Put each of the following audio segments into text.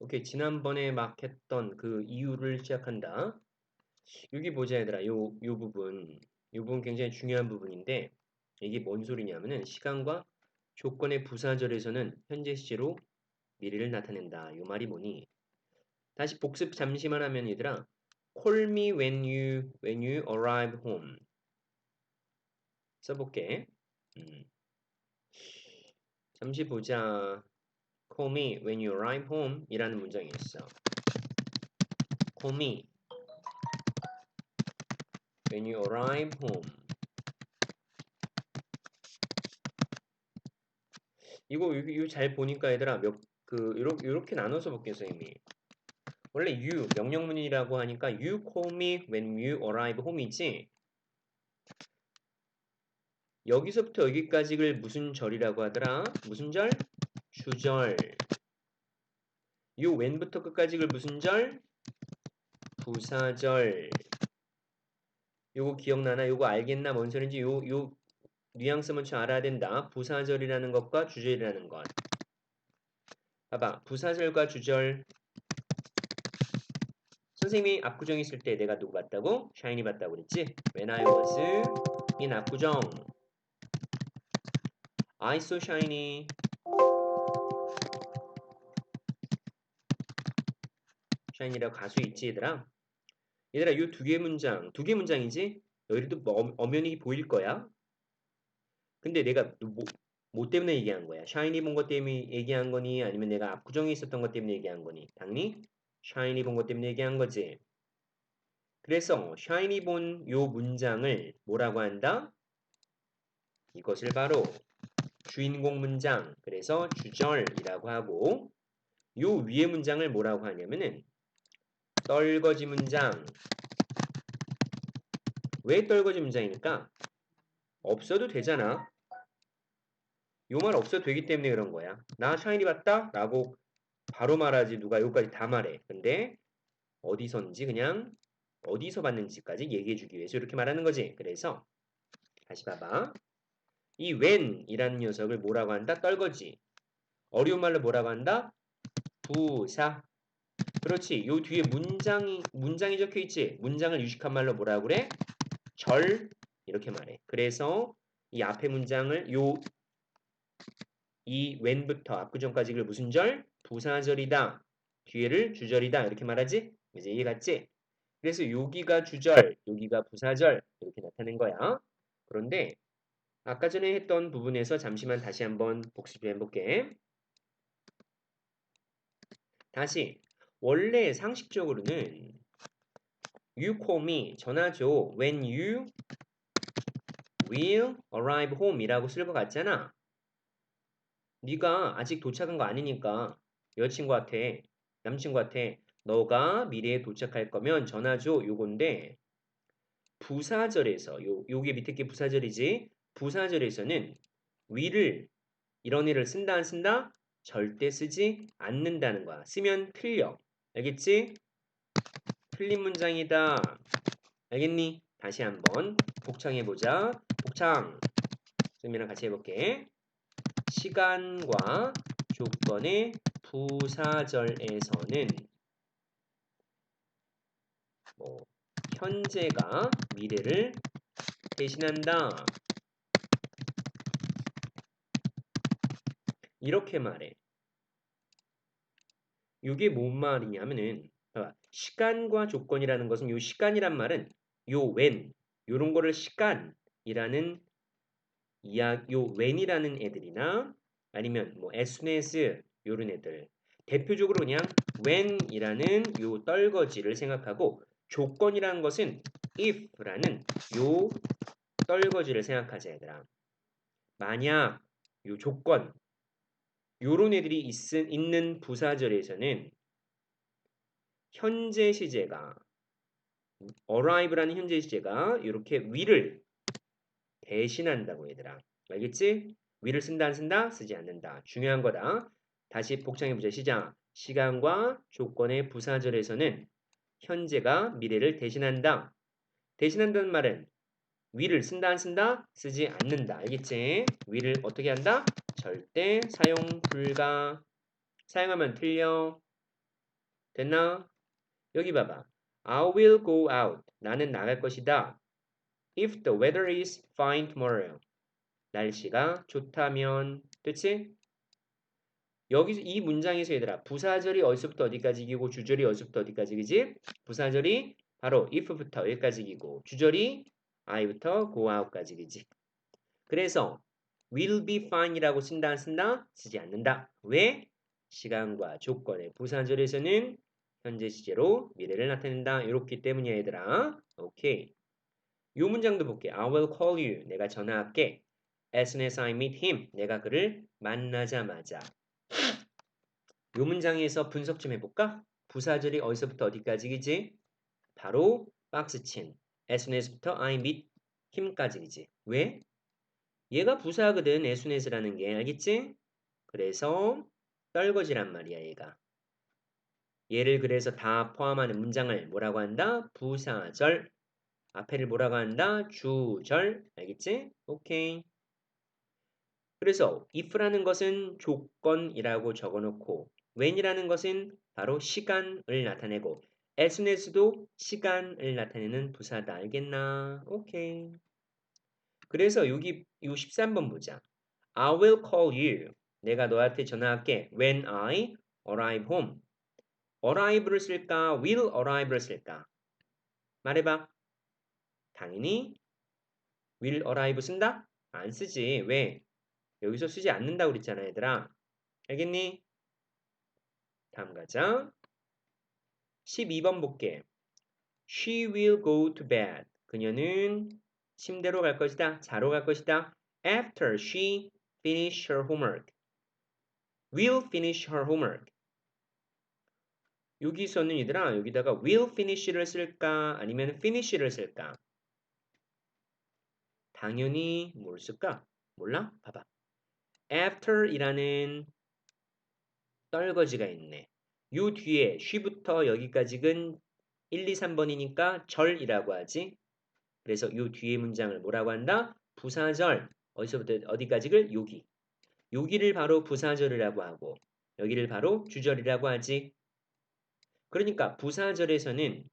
오케이. 지난번에 막 했던 그 이유를 시작한다. 여기 보자 얘들아. 요, 요 부분. 요 부분 굉장히 중요한 부분인데 이게 뭔 소리냐면은 시간과 조건의 부사절에서는 현재 시제로 미래를 나타낸다. 요 말이 뭐니? 다시 복습 잠시만 하면 얘들아. Call me when you when you arrive home. 써볼게. 음. 잠시 보자. Call me when you arrive home 이라는 문장이 있어. Call me when you arrive home. 이거 이거 잘 보니까 얘들아 몇 그 이렇게 이렇게 나눠서 볼게요 선생님이. 원래 you 명령문이라고 하니까 you call me when you arrive home이지. 여기서부터 여기까지를 무슨 절이라고 하더라? 무슨 절? 주절. 요 when부터 끝까지를 무슨 절? 부사절. 요거 기억나나? 요거 알겠나? 뭔 소리인지 요, 요 뉘앙스 먼저 알아야 된다. 부사절이라는 것과 주절이라는 것. 봐봐. 부사절과 주절. 선생님이 압구정 있을 때 내가 누구 봤다고? 샤이니 봤다고 그랬지? When I was in 압구정. I saw shiny. 샤이니라고 가수 있지 얘들아? 얘들아 이 두 개 문장, 두 개 문장이지? 여기도 뭐, 엄연히 보일 거야. 근데 내가 뭐, 뭐 때문에 얘기한 거야? 샤이니 본것 때문에 얘기한 거니? 아니면 내가 압구정에 있었던 것 때문에 얘기한 거니? 당연히 샤이니 본것 때문에 얘기한 거지. 그래서 샤이니 본요 문장을 뭐라고 한다? 이것을 바로 주인공 문장, 그래서 주절이라고 하고 요 위에 문장을 뭐라고 하냐면은 떨거지 문장. 왜 떨거지 문장입니까? 없어도 되잖아. 요 말 없어도 되기 때문에 그런 거야. 나 샤이니 봤다? 라고 바로 말하지 누가 여기까지 다 말해. 근데 어디선지 그냥 어디서 봤는지까지 얘기해 주기 위해서 이렇게 말하는 거지. 그래서 다시 봐봐. 이 when이라는 녀석을 뭐라고 한다? 떨거지. 어려운 말로 뭐라고 한다? 부사. 그렇지. 요 뒤에 문장이 문장이 적혀 있지. 문장을 유식한 말로 뭐라 그래? 절 이렇게 말해. 그래서 이 앞에 문장을 요이 when부터 압구정까지를 무슨 절? 부사절이다. 뒤에를 주절이다. 이렇게 말하지? 이제 이해 갔지? 그래서 여기가 주절, 여기가 부사절 이렇게 나타낸 거야. 그런데 아까 전에 했던 부분에서 잠시만 다시 한번 복습해 볼게. 다시 원래 상식적으로는 you call me 전화줘 when you will arrive home 이라고 쓸 것 같잖아. 네가 아직 도착한 거 아니니까 여자친구한테 남친구한테 너가 미래에 도착할 거면 전화줘 요건데 부사절에서 요 요게 밑에 게 부사절이지. 부사절에서는 will을 이런 일을 쓴다 안 쓴다? 절대 쓰지 않는다는 거야. 쓰면 틀려 알겠지? 틀린 문장이다. 알겠니? 다시 한번 복창해 보자. 복창. 쌤이랑 같이 해볼게. 시간과 조건의 부사절에서는 뭐 현재가 미래를 대신한다. 이렇게 말해. 이게 뭔 말이냐면은 시간과 조건이라는 것은 요 시간이란 말은 요 when 요런 거를 시간이라는 이야 요 when이라는 애들이나 아니면 뭐 as soon as 요런 애들 대표적으로 그냥 when이라는 요 떨거지를 생각하고 조건이라는 것은 if라는 요 떨거지를 생각하자 얘들아. 만약 요 조건 요런 애들이 있, 있는 부사절에서는 현재 시제가 arrive라는 현재 시제가 이렇게 위를 대신한다고 얘들아. 알겠지? 위를 쓴다 안 쓴다? 쓰지 않는다. 중요한 거다. 다시 복창해보자. 시작. 시간과 조건의 부사절에서는 현재가 미래를 대신한다. 대신한다는 말은 위를 쓴다 안 쓴다? 쓰지 않는다. 알겠지? 위를 어떻게 한다? 절대 사용 불가. 사용하면 틀려. 됐나? 여기 봐봐. I will go out. 나는 나갈 것이다. If the weather is fine tomorrow. 날씨가 좋다면. 됐지? 여기 이 문장에서 얘들아 부사절이 어디서부터 어디까지 이기고 주절이 어디서부터 어디까지 이기지? 부사절이 바로 if부터 여기까지 이기고 주절이 I부터 go out까지 이기지. 그래서 will be fine이라고 쓴다 안 쓴다? 쓰지 않는다. 왜? 시간과 조건의 부사절에서는 현재 시제로 미래를 나타낸다. 이렇기 때문이야 얘들아. 오케이. 이 문장도 볼게. I will call you. 내가 전화할게. As soon as I meet him. 내가 그를 만나자마자. 이 문장에서 분석 좀 해볼까? 부사절이 어디서부터 어디까지이지? 바로 박스친. as soon as부터 I meet him까지이지. 왜? 얘가 부사거든. as라는 게. 알겠지? 그래서 떨거지란 말이야 얘가. 얘를 그래서 다 포함하는 문장을 뭐라고 한다? 부사절. 앞에를 뭐라고 한다? 주절. 알겠지? 오케이. 그래서 if라는 것은 조건이라고 적어놓고 when이라는 것은 바로 시간을 나타내고 as soon as도 시간을 나타내는 부사다. 알겠나? 오케이. 그래서 여기 이 13번 보자. I will call you. 내가 너한테 전화할게. When I arrive home. arrive를 쓸까? will arrive를 쓸까? 말해봐. 당연히 will arrive 쓴다? 안 쓰지. 왜? 여기서 쓰지 않는다고 그랬잖아, 얘들아. 알겠니? 다음 가자. 12번 볼게. She will go to bed. 그녀는 침대로 갈 것이다. 자러 갈 것이다. After she finish her homework. Will finish her homework. 여기서는 얘들아 여기다가 will finish를 쓸까 아니면 finish를 쓸까? 당연히 뭘 쓸까? 몰라? 봐봐. after이라는 떨거지가 있네. 요 뒤에 she부터 여기까지는 1, 2, 3번이니까 절이라고 하지. 그래서 요 뒤에 문장을 뭐라고 한다? 부사절. 어디서부터 어디까지를? 여기. 여기를 바로 부사절이라고 하고 여기를 바로 주절이라고 하지. 그러니까 부사절에서는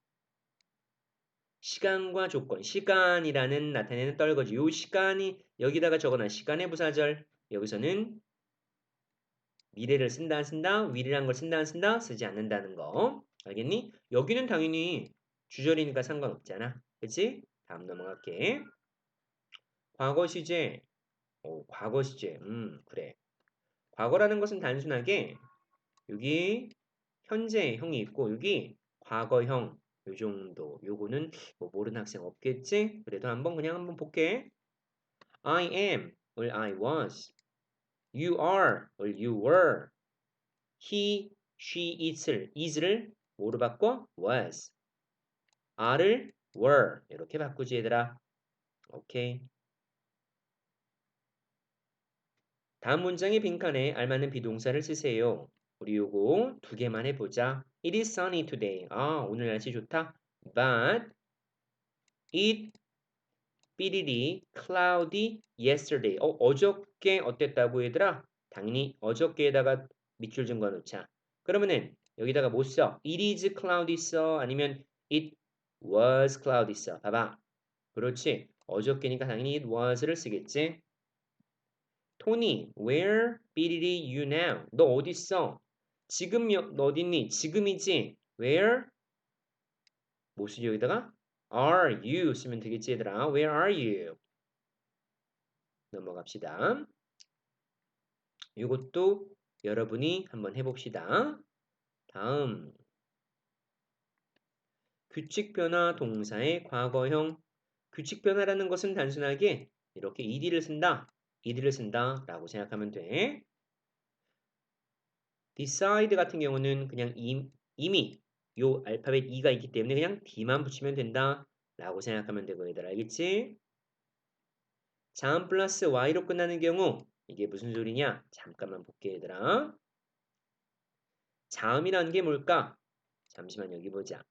시간과 조건, 시간이라는 나타내는 떨거지. 요 시간이 여기다가 적어놔. 시간의 부사절. 여기서는 미래를 쓴다 안 쓴다? will이란 걸 쓴다 안 쓴다? 쓰지 않는다는 거. 알겠니? 여기는 당연히 주절이니까 상관없잖아. 그치? 다음 넘어갈게. 과거 시제. 오, 과거 시제. 음, 그래. 과거라는 것은 단순하게 여기 현재형이 있고 여기 과거형 요 정도. 요거는 뭐 모르는 학생 없겠지? 그래도 한번 그냥 한번 볼게. I am or I was. You are or you were. He, she, it을, is를 뭐로 바꿔? was. are를 were. 이렇게 바꾸지 얘들아. 오케이. 다음 문장의 빈칸에 알맞는 비동사를 쓰세요. 우리 요거 두 개만 해보자. It is sunny today. 아, 오늘 날씨 좋다. But it 삐리리 cloudy yesterday. 어, 어저께 어땠다고 얘들아? 당연히 어저께에다가 밑줄 좀 그어놓자. 그러면은 여기다가 뭐 써? It is cloudy 써? 아니면 it was cloudy 써? 봐봐. 그렇지. 어저께니까 당연히 it was를 쓰겠지. 토니, where 삐리리 you now? 너 어디 있어? 지금 너 어딨니? 지금이지. Where? 뭐 쓰지 여기다가? Are you 쓰면 되겠지 얘들아. Where are you? 넘어갑시다. 이것도 여러분이 한번 해봅시다. 다음 규칙 변화 동사의 과거형 규칙 변화라는 것은 단순하게 이렇게 ed를 쓴다, ed를 쓴다 라고 생각하면 돼. decide 같은 경우는 그냥 이미 요 알파벳 E가 있기 때문에 그냥 D만 붙이면 된다 라고 생각하면 되고 얘들 알겠지? 자음 플러스 Y로 끝나는 경우 이게 무슨 소리냐? 잠깐만 볼게 얘들아. 자음이라는 게 뭘까? 잠시만 여기 보자.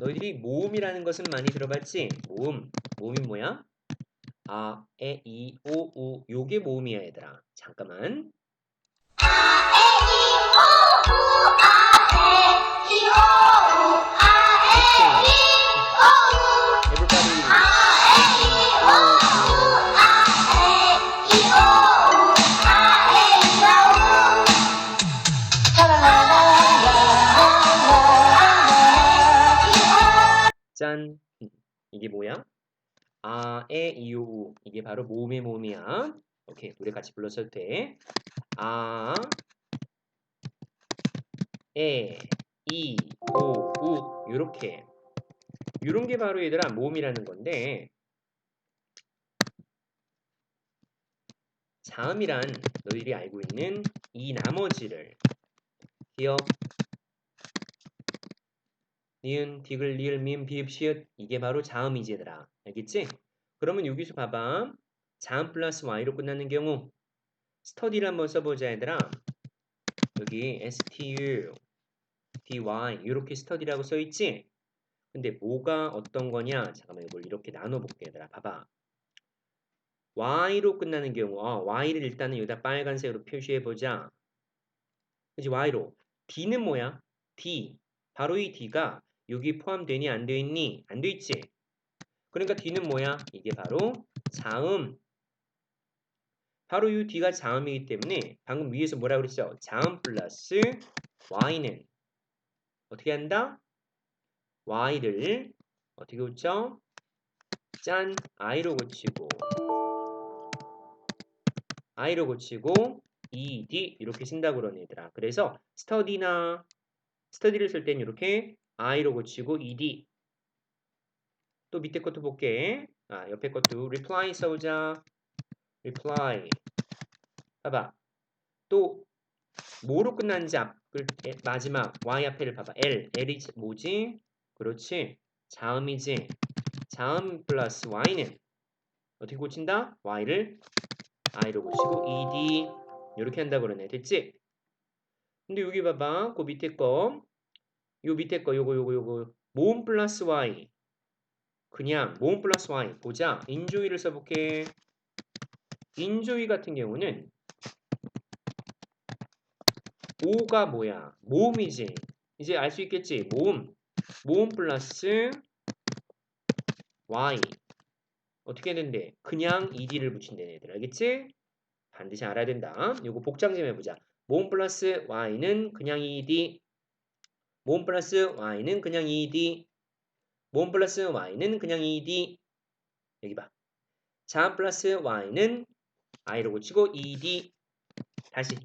너희들이 모음이라는 것은 많이 들어봤지? 모음. 모음이 뭐야? 아, 에, 이, 오, 우. 요게 모음이야, 얘들아. 잠깐만. 아, 에, 이, 오, 우. 이, 노래 같이 불렀을 때. 아, 에, 이, 오, 우. 요렇게. 요런 게 바로 얘들아 모음이라는 건데 자음이란 너희들이 알고 있는 이 나머지를 기억, 니은, 디글, 리을, 미음, 비읍, 시읒 이게 바로 자음이지 얘들아 알겠지? 그러면 여기서 봐봐 자음 플러스 y로 끝나는 경우 스터디를 한번 써보자 얘들아 여기 stu, dy 이렇게 스터디라고 써있지? 근데 뭐가 어떤 거냐 잠깐만 이걸 이렇게 나눠볼게 얘들아 봐봐 y로 끝나는 경우 어, y를 일단은 여기다 빨간색으로 표시해보자 그지 y로 d는 뭐야? d 바로 이 d가 여기 포함되니 안 되있니? 안 돼있지? 그러니까 d는 뭐야? 이게 바로 자음 바로 이 d가 자음이기 때문에 방금 위에서 뭐라 그랬어? 자음 플러스 y는 어떻게 한다? y를 어떻게 고쳐? 짠 i로 고치고 i로 고치고 ed 이렇게 쓴다고 그러는 얘들아. 그래서 study나 study를 쓸 때는 이렇게 i로 고치고 ed 또 밑에 것도 볼게. 아, 옆에 것도 reply 써보자. Reply 봐봐. 또 뭐로 끝나는지 앞을 마지막 y 앞에를 봐봐. l l이 뭐지? 그렇지. 자음이지. 자음 플러스 y는 어떻게 고친다? y를 i로 고치고 ed 이렇게 한다 그러네. 됐지? 근데 여기 봐봐. 그 밑에 거. 요 밑에 거 요거 요거 요거 모음 플러스 y 그냥 모음 플러스 y 보자. 인조이를 써볼게. 인조이 같은 경우는 5가 뭐야? 모음이지. 이제 알 수 있겠지? 모음. 모음 플러스 y 어떻게 되는데? 그냥 ed를 붙인다는 애들 알겠지? 반드시 알아야 된다. 요거 복장 좀 해보자. 모음 플러스 y는 그냥 ed 모음 플러스 y는 그냥 ed 모음 플러스 y는 그냥 ed 여기 봐. 자음 플러스 y는 i로 고치고 ed 다시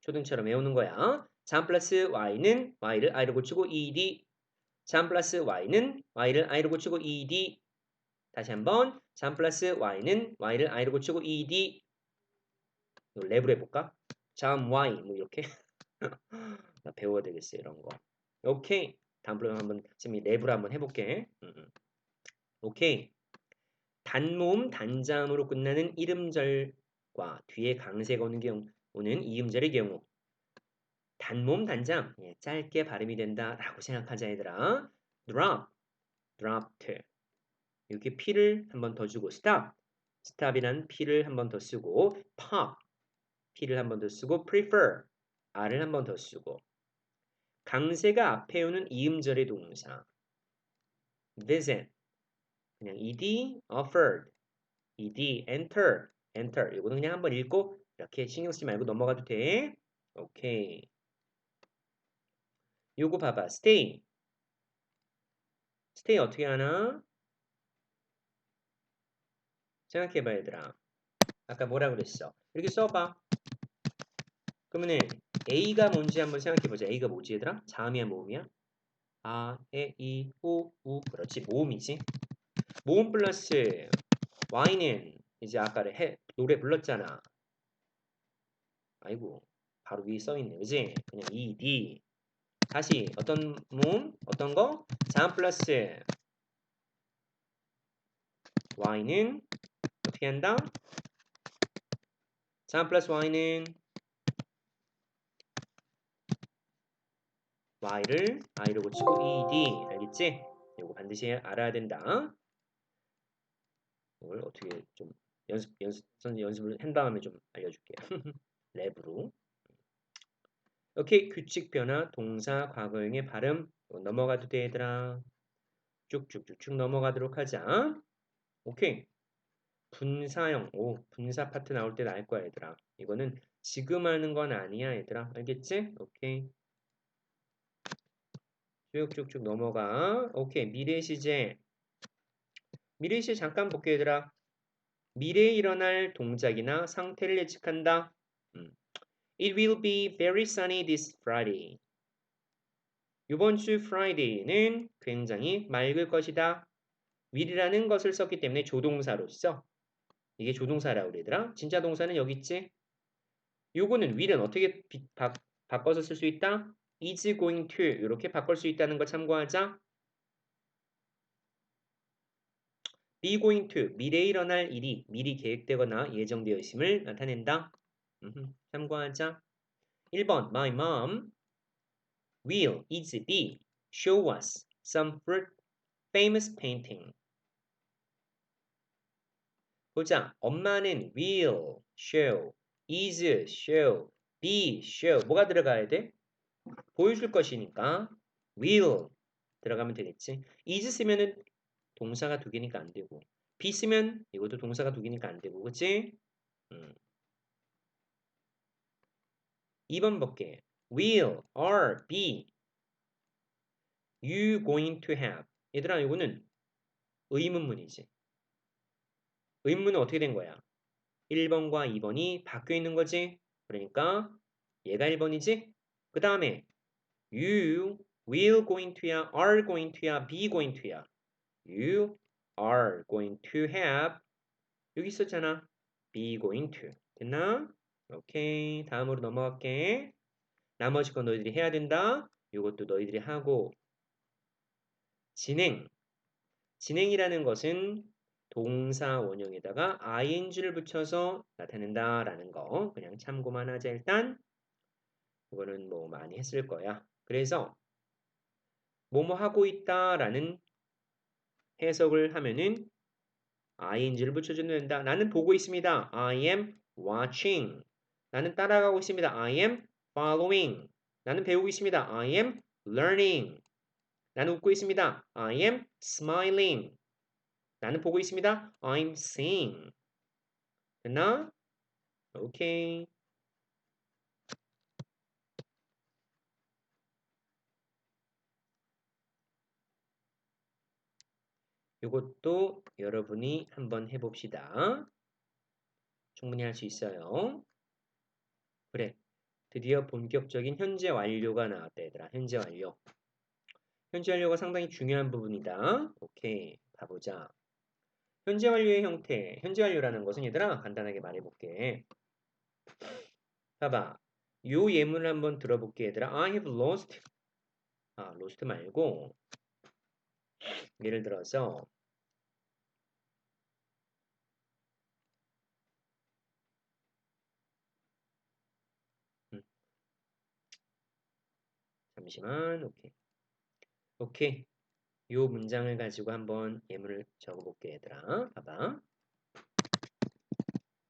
초등처럼 외우는 거야. 자음 플러스 y는 y를 i로 고치고 ed 자음 플러스 y는 y를 i로 고치고 ed. 다시 한번 자음 플러스 y는 y를 i로 고치고 ed. 랩을 해볼까? 자음 y 뭐 이렇게? 나 배워야 되겠어 이런 거. 오케이. 다음 프로그램 한번 지금 랩을 한번 해볼게. 음, 음. 오케이 단모음 단자음으로 끝나는 이름절과 뒤에 강세가 오는 경우는 이음절의 경우. 단모음 단자음. 예, 짧게 발음이 된다라고 생각하자 얘들아. drop, dropped. 이렇게 P를 한 번 더 주고 stop, stop이란 P를 한 번 더 쓰고 pop, P를 한 번 더 쓰고 prefer, R을 한 번 더 쓰고. 강세가 앞에 오는 이음절의 동사. visit 그냥 ed offered ed enter enter 이거는 그냥 한번 읽고 이렇게 신경 쓰지 말고 넘어가도 돼. 오케이. 요거 봐봐. stay. stay 어떻게 하나? 생각해봐 얘들아. 아까 뭐라 그랬어? 이렇게 써봐. 그러면은 A가 뭔지 한번 생각해보자. A가 뭐지 얘들아? 자음이야 모음이야? 아, 에, 이, 오, 우. 그렇지. 모음이지 모음 플러스 Y는 이제 아까 해, 노래 불렀잖아. 아이고 바로 위에 써있네. 그지? 그냥 이, D 다시 어떤 모음 어떤 거? 자음 플러스. Y는 어떻게 한다? 자음 플러스 y는 y를 i로 고치고 ed 알겠지? 이거 반드시 알아야 된다. 이걸 어떻게 좀 연습 연습 선 연습을 한 다음에 좀 알려줄게요. 랩으로. 오케이 규칙 변화 동사 과거형의 발음 넘어가도 돼 얘들아. 쭉쭉쭉쭉 넘어가도록 하자. 오케이. 분사형. 오, 분사 파트 나올 때 나올 거야, 얘들아. 이거는 지금 하는 건 아니야, 얘들아. 알겠지? 오케이. 쭉쭉쭉 넘어가. 오케이. 미래 시제. 미래 시제 잠깐 볼게, 얘들아. 미래에 일어날 동작이나 상태를 예측한다. 음. It will be very sunny this Friday. 이번 주 Friday는 굉장히 맑을 것이다. will이라는 것을 썼기 때문에 조동사로서 이게 조동사라고 그러더라. 진짜 동사는 여기 있지. 요거는 will은 어떻게 비, 바, 바꿔서 쓸 수 있다? is going to 이렇게 바꿀 수 있다는 걸 참고하자. Be going to 미래에 일어날 일이 미리 계획되거나 예정되어 있음을 나타낸다. 음흠, 참고하자. 1번 My mom will is be show us some famous painting. 보자. 엄마는 will show is show be show 뭐가 들어가야 돼? 보여줄 것이니까 will 들어가면 되겠지. is 쓰면은 동사가 두 개니까 안 되고 be 쓰면 이것도 동사가 두 개니까 안 되고 그치? 음. 2번 볼게. will, are, be you going to have 얘들아 이거는 의문문이지. 의문문은 어떻게 된 거야? 1번과 2번이 바뀌어 있는 거지. 그러니까 얘가 1번이지. 그 다음에 you will going to야, are going to야, be going to야. You are going to have 여기 있었잖아. be going to 됐나? 오케이 다음으로 넘어갈게. 나머지 건 너희들이 해야 된다. 이것도 너희들이 하고 진행 진행이라는 것은 동사 원형에다가 ing를 붙여서 나타낸다라는 거 그냥 참고만 하자 일단 이거는 뭐 많이 했을 거야. 그래서 뭐뭐 하고 있다라는 해석을 하면은 ing를 붙여주면 된다. 나는 보고 있습니다. I am watching. 나는 따라가고 있습니다. I am following. 나는 배우고 있습니다. I am learning. 나는 웃고 있습니다. I am smiling. 나는 보고 있습니다. I'm seeing. 됐나? 오케이. 이것도 여러분이 한번 해봅시다. 충분히 할 수 있어요. 그래. 드디어 본격적인 현재 완료가 나왔다 얘들아. 현재 완료. 현재 완료가 상당히 중요한 부분이다. 오케이. 가보자. 현재 완료의 형태. 현재 완료라는 것은 얘들아 간단하게 말해볼게. 봐봐. 요 예문을 한번 들어볼게 얘들아. I have lost. 아, lost 말고 예를 들어서 음. 잠시만 오케이. 오케이. 요 문장을 가지고 한번 예문을 적어볼게 얘들아. 봐봐.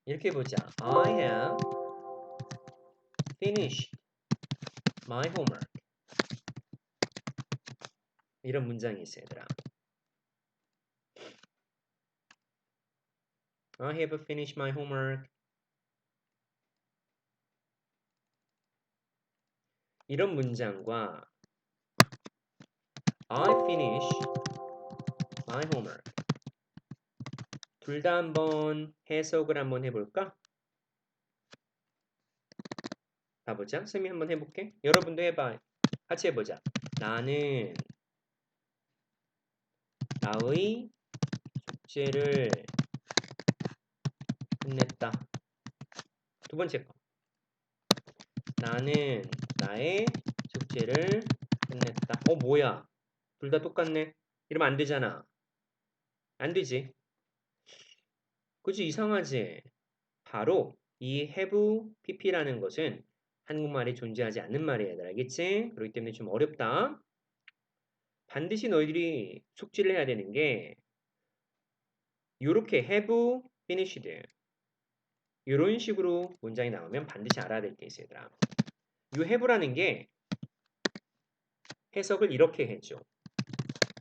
이렇게 보자. I have finished my homework 이런 문장이 있어요, 얘들아. I have finished my homework. 이런 문장과 I finish my homework. 둘 다 한번 해석을 한번 해볼까? 가보자. 쌤이 한번 해볼게. 여러분도 해봐. 같이 해보자. 나는 나의 숙제를 끝냈다. 두 번째 거. 나는 나의 숙제를 끝냈다. 어, 뭐야? 둘 다 똑같네. 이러면 안 되잖아. 안 되지. 그치, 이상하지? 바로 이 have pp라는 것은 한국말에 존재하지 않는 말이야. 알겠지? 그렇기 때문에 좀 어렵다. 반드시 너희들이 숙지를 해야 되는 게 이렇게 have finished 이런 식으로 문장이 나오면 반드시 알아야 될 게 있어요, 얘들아. 이 have라는 게 해석을 이렇게 해줘.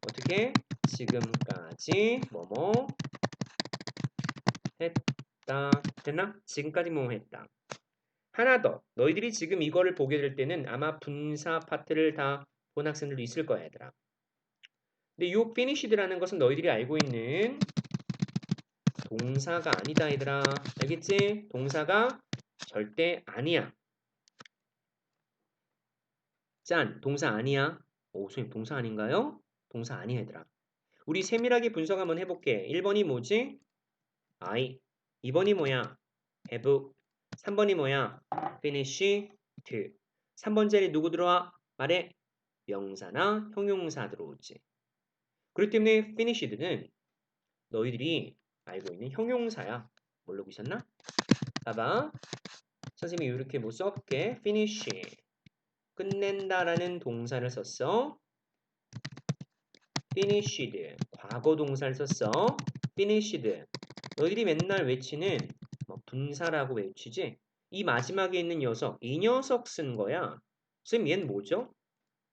어떻게? 지금까지 뭐뭐 했다. 됐나? 지금까지 뭐뭐 했다. 하나 더. 너희들이 지금 이거를 보게 될 때는 아마 분사 파트를 다 본 학생들도 있을 거야, 얘들아. 근데 이 finished라는 것은 너희들이 알고 있는 동사가 아니다 얘들아 알겠지? 동사가 절대 아니야 짠 동사 아니야 오 선생님 동사 아닌가요? 동사 아니야 얘들아 우리 세밀하게 분석 한번 해볼게 1번이 뭐지? I 2번이 뭐야? have 3번이 뭐야? finish to 3번 자리 누구 들어와? 말해 명사나 형용사 들어오지 그렇기 때문에 finished는 너희들이 알고 있는 형용사야. 모르고 있었나? 봐봐. 선생님이 이렇게 뭐 써볼게. finish. 끝낸다라는 동사를 썼어. finished 과거 동사를 썼어. finished 너희들이 맨날 외치는 뭐 분사라고 외치지? 이 마지막에 있는 녀석 이 녀석 쓴 거야. 선생님 얘는 뭐죠?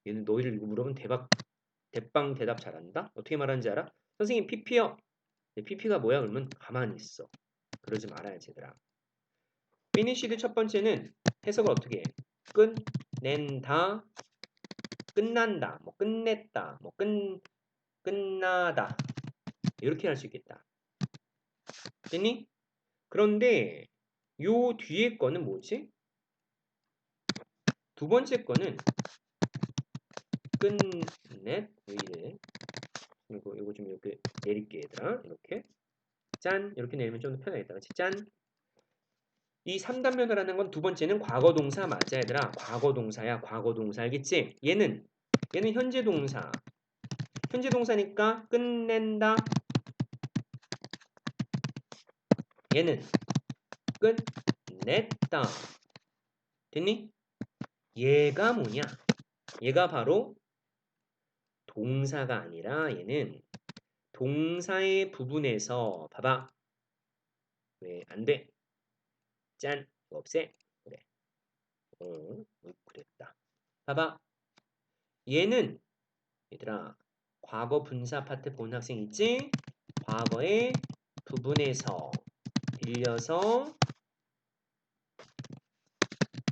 얘는 이거 물어보면 대박 대빵 대답 잘한다? 어떻게 말하는지 알아? 선생님 PP요 PP가 뭐야 그러면 가만히 있어 그러지 말아야지 얘들아 finished 첫 번째는 해석을 어떻게 해? 끝낸다 끝난다 뭐 끝냈다 뭐 끝, 끝나다 이렇게 할 수 있겠다 됐니? 그런데 요 뒤에 거는 뭐지? 두 번째 거는 끝냈 왜 이래? 이거 좀 이렇게 내릴게 얘들아. 이렇게. 짠. 이렇게 내리면 좀 더 편하겠다. 그치? 짠. 이 3단면허라는 건 두 번째는 과거 동사 맞아 얘들아. 과거 동사야. 과거 동사. 알겠지? 얘는 얘는 현재 동사. 현재 동사니까 끝낸다. 얘는 끝냈다. 됐니? 얘가 뭐냐? 얘가 바로 동사가 아니라 얘는 동사의 부분에서 봐봐. 왜 안돼? 짠. 없애? 그래. 어 그랬다. 봐봐. 얘는 얘들아 과거 분사 파트 본 학생 있지? 과거의 부분에서 빌려서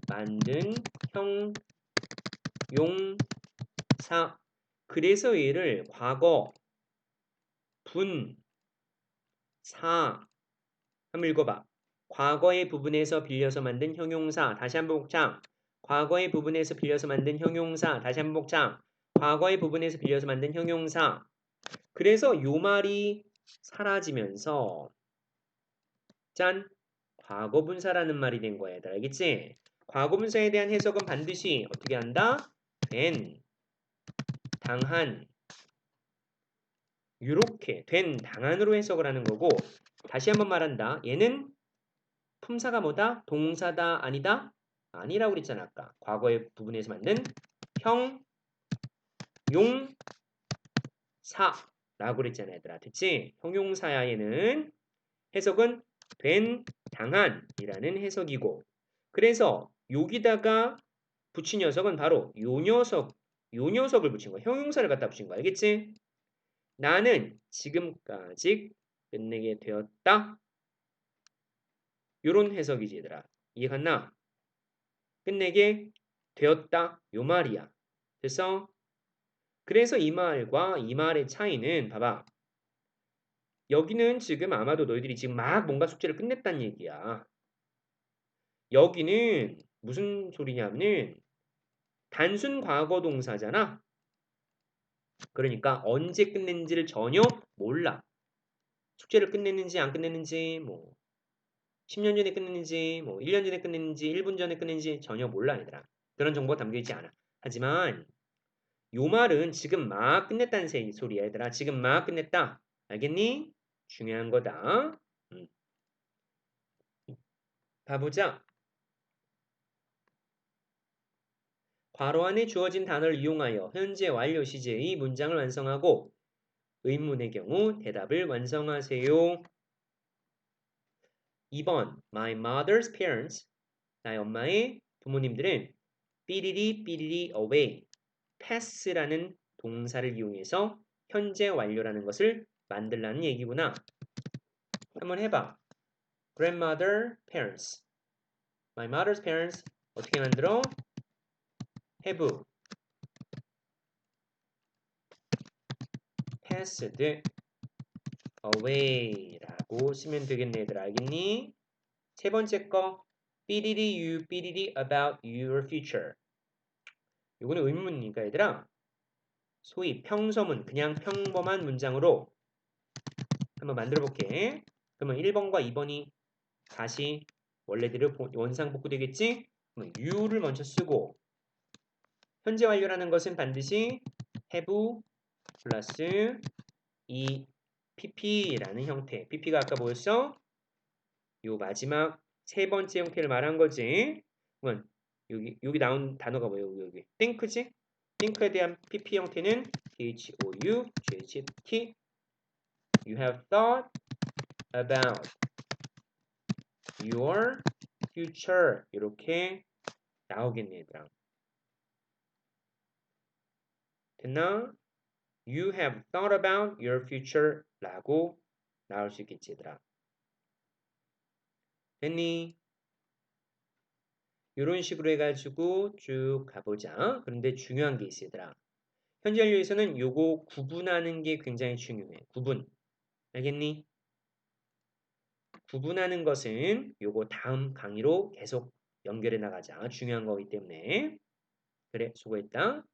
만든 형 용사 그래서 얘를 과거 분, 사 한번 읽어봐. 과거의 부분에서 빌려서 만든 형용사 다시 한번 복창 과거의 부분에서 빌려서 만든 형용사 다시 한번 복창 과거의 부분에서 빌려서 만든 형용사 그래서 요 말이 사라지면서 짠 과거분사라는 말이 된 거야 얘들 알겠지? 과거분사에 대한 해석은 반드시 어떻게 한다? 된, 당한 이렇게 된, 당한으로 해석을 하는 거고 다시 한번 말한다. 얘는 품사가 뭐다? 동사다? 아니다? 아니라고 그랬잖아 아까. 과거의 부분에서 만든 형, 용, 사라고 그랬잖아 얘들아. 됐지? 형용사야 얘는 해석은 된, 당한이라는 해석이고 그래서 여기다가 붙인 녀석은 바로 요 녀석, 요 녀석을 붙인 거야. 형용사를 갖다 붙인 거야. 알겠지? 나는 지금까지 끝내게 되었다. 요런 해석이지 얘들아. 이해갔나? 끝내게 되었다. 요 말이야. 됐어? 그래서 이 말과 이 말의 차이는 봐봐. 여기는 지금 아마도 너희들이 지금 막 뭔가 숙제를 끝냈단 얘기야. 여기는 무슨 소리냐면 단순 과거 동사잖아. 그러니까 언제 끝냈는지를 전혀 몰라. 숙제를 끝냈는지 안 끝냈는지 뭐 10년 전에 끝냈는지 뭐 1년 전에 끝냈는지 1분 전에 끝냈는지 전혀 몰라 얘들아. 그런 정보가 담겨 있지 않아. 하지만 요 말은 지금 막 끝냈다는 소리야 얘들아. 지금 막 끝냈다. 알겠니? 중요한 거다. 음. 봐보자. 괄호 안에 주어진 단어를 이용하여 현재 완료 시제의 문장을 완성하고 의문의 경우 대답을 완성하세요. 2번 My mother's parents 나의 엄마의 부모님들은 삐리리 삐리리 away pass라는 동사를 이용해서 현재 완료라는 것을 만들라는 얘기구나. 한번 해봐. grandmother parents my mother's parents 어떻게 만들어? Have passed away라고 쓰면 되겠네 얘들아 알겠니? 세 번째 거 삐리리 you 삐리리 about your future 이거는 의문이니까 얘들아 소위 평서문 그냥 평범한 문장으로 한번 만들어 볼게 그러면 1번과 2번이 다시 원래대로 원상 복구 되겠지? 그러면 you를 먼저 쓰고 현재 완료라는 것은 반드시 have 플러스 이 pp라는 형태. pp가 아까 뭐였어? 요 마지막 세 번째 형태를 말한 거지. 그러면 여기 여기 나온 단어가 뭐예요? 여기, 여기. think지? think에 대한 pp 형태는 thou, jht. You have thought about your future 이렇게 나오겠네 얘들아. 됐나? You have thought about your future 라고 나올 수 있겠지 얘들아. 됐니? 이런 식으로 해가지고 쭉 가보자. 그런데 중요한 게 있어 얘들아. 현재 완료에서는 요거 구분하는 게 굉장히 중요해. 구분. 알겠니? 구분하는 것은 요거 다음 강의로 계속 연결해 나가자. 중요한 거기 때문에. 그래, 수고했다.